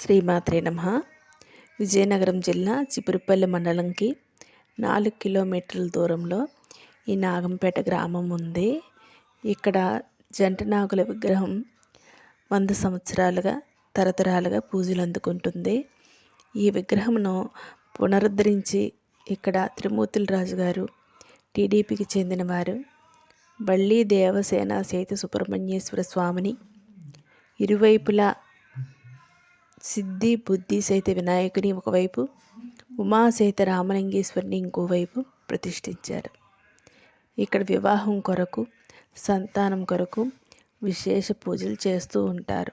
శ్రీమాత్రే నమ. విజయనగరం జిల్లా చిపురుపల్లి మండలంకి నాలుగు కిలోమీటర్ల దూరంలో ఈ నాగంపేట గ్రామం ఉంది. ఇక్కడ జంట నాగుల విగ్రహం వంద సంవత్సరాలుగా తరతరాలుగా పూజలు అందుకుంటుంది. ఈ విగ్రహంను పునరుద్ధరించి ఇక్కడ త్రిమూర్తుల రాజు గారు టీడీపీకి చెందినవారు బళ్ళీ దేవసేన సేతు సుబ్రహ్మణ్యేశ్వర స్వామిని ఇరువైపులా సిద్ధి బుద్ధి సహిత వినాయకుని ఒకవైపు ఉమా సైత రామలింగేశ్వరిని ఇంకోవైపు ప్రతిష్ఠించారు. ఇక్కడ వివాహం కొరకు సంతానం కొరకు విశేష పూజలు చేస్తూ ఉంటారు.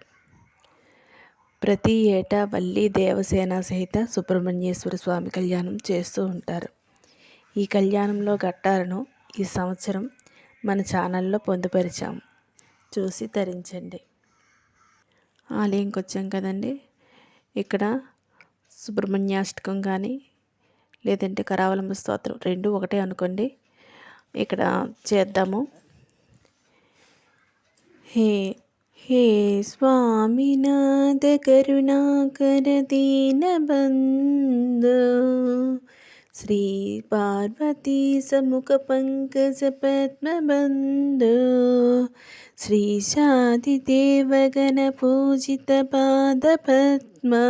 ప్రతి ఏటా వల్లి దేవసేన సహిత సుబ్రహ్మణ్యేశ్వర స్వామి కళ్యాణం చేస్తూ ఉంటారు. ఈ కళ్యాణంలో ఘట్టాలను ఈ సంవత్సరం మన ఛానల్లో పొందుపరిచాము చూసి తరించండి. ఆలయంకి వచ్చాం కదండి? ఇక్కడ సుబ్రహ్మణ్యాష్టకం కానీ లేదంటే కరావలంబ స్తోత్రం రెండు ఒకటే అనుకోండి. ఇక్కడ చేద్దాము. హే హే స్వామినాథ కరుణాకర దీన బంధు శ్రీ పార్వతీ సముఖ పంకజ పద్మబంధు. श्रीशादिदेवगणपूजितपादपद्मा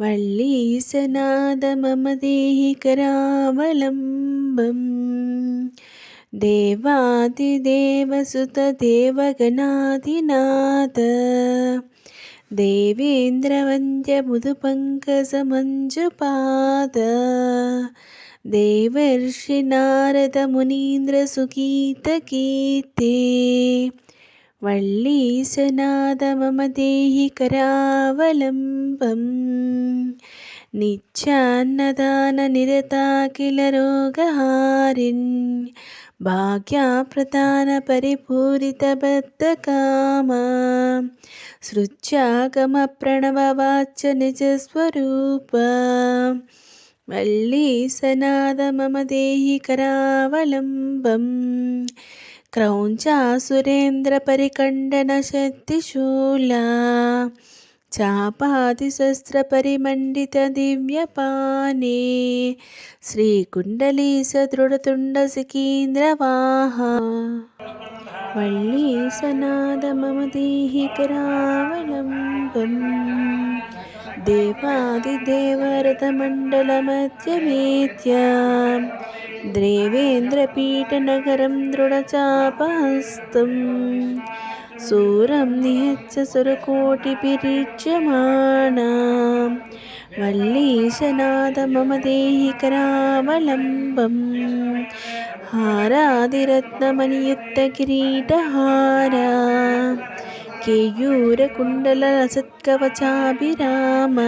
वल्लीसनाद मम देहि करावलम्बम् देवादिदेवसुतदेवगणादिनाथ देवेन्द्रवन्द्यमुदुपङ्कजमञ्जुपाद देवर्षि नारदमुनीन्द्रसुगीतगीते वल्लीसनाद मम देहि करावलम्बम् नित्यान्नदाननिरता किल रोगहारिन् भाग्याप्रदानपरिपूरितबद्धकामा सृज्यागमप्रणववाच निजस्वरूपा वल्लीसनाद मम देहि करावलम्बम् क्रौञ्चासुरेन्द्रपरिकण्डनशक्तिशूला चापातिशस्त्रपरिमण्डितदिव्यपाने श्रीकुण्डलीसदृढतुण्डसिकीन्द्रवाहा वल्लीसनाद मम देहि करावलम्बम् देवादिदेवरथमण्डलमध्यमेत्या देवेन्द्रपीठनगरं दृढचापहस्तं सूरं निहच्च सुरकोटिभिरीच्यमाणा वल्लीशनाद मम देहि करावलम्बम् हारादिरत्नमणियुक्तकिरीटहारा केयूरकुण्डलसत्कवचाभिराम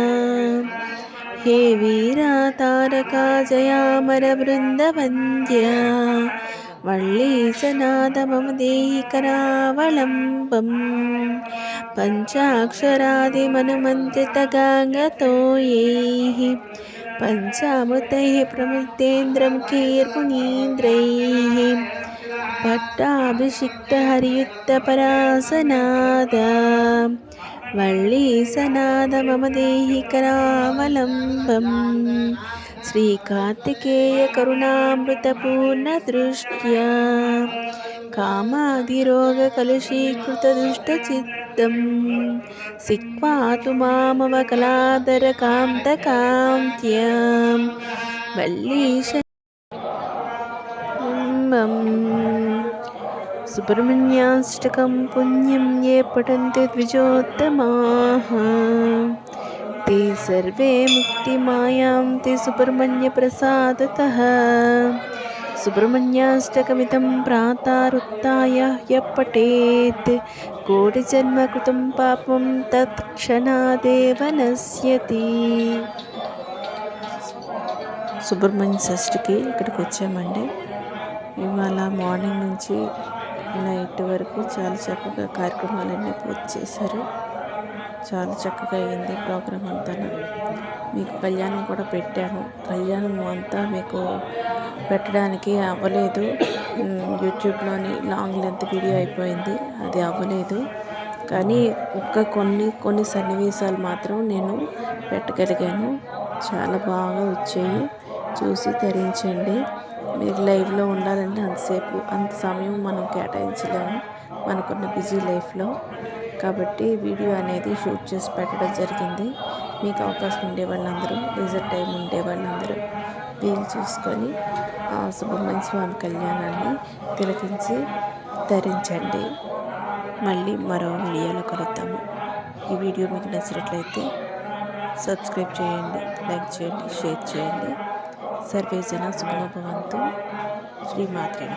हे वीरा तारका जयामरवृन्दवन्द्या वल्लीसनाद मम देहि करावलम्बम् पञ्चाक्षरादिमनुमन्त्रितगाङ्गतो यैः पञ्चामृतैः పట్టాభిషిక్త హరియుక్త పరాసనాద వళ్ళీ సనాద మమ దేహి కరావలంబం శ్రీ కార్తికేయ కరుణామృతపూర్ణ దృష్ట్యా కామాదిరోగ కలుషీకృత దుష్ట చిత్తం సిక్వాతు మామవ కళాదర కాంత కాంత్యాం వల్లీశ सुब्रह्मण्याष्टकं पुण्यं ये पठन्ति द्विजोत्तमाः ते सर्वे मुक्तिमायान्ति सुब्रह्मण्यप्रसादतः सुब्रह्मण्याष्टकमिदं प्रातरुत्थाय यः पठेत् कोटिजन्मकृतं पापं तत्क्षणादेव नश्यति సుబ్రహ్మణ్య షష్ఠికి ఇక్కడికి వచ్చామండి ఇవాళ మార్నింగ్ నుంచి నైట్ వరకు చాలా చక్కగా కార్యక్రమాలన్నీ పూర్తి చేశారు. చాలా చక్కగా అయింది ప్రోగ్రాం అంతా మీకు కళ్యాణం కూడా పెట్టాను. కళ్యాణం అంతా మీకు పెట్టడానికి అవ్వలేదు. యూట్యూబ్లోని లాంగ్ లెంత్ వీడియో అయిపోయింది. అది అవ్వలేదు. కానీ ఒక్క కొన్ని కొన్ని సన్నివేశాలు మాత్రం నేను పెట్టగలిగాను. చాలా బాగా వచ్చాయి. చూసి ధరించండి మీరు లైవ్లో ఉండాలంటే అంతసేపు అంత సమయం మనం కేటాయించలేము. మనకున్న బిజీ లైఫ్లో. కాబట్టి వీడియో అనేది షూట్ చేసి పెట్టడం జరిగింది. మీకు అవకాశం ఉండే వాళ్ళందరూ రిజర్ టైం ఉండే వాళ్ళందరూ వీలు చూసుకొని సుబ్రహ్మణ్య స్వామి కళ్యాణాన్ని తిలకించి ధరించండి. మళ్ళీ మరో వీడియోలో కలుద్దాము. ఈ వీడియో మీకు నచ్చినట్లయితే సబ్స్క్రైబ్ చేయండి లైక్ చేయండి షేర్ చేయండి. సర్వేజన సుఖనోభవంతు శ్రీమాత్రేణ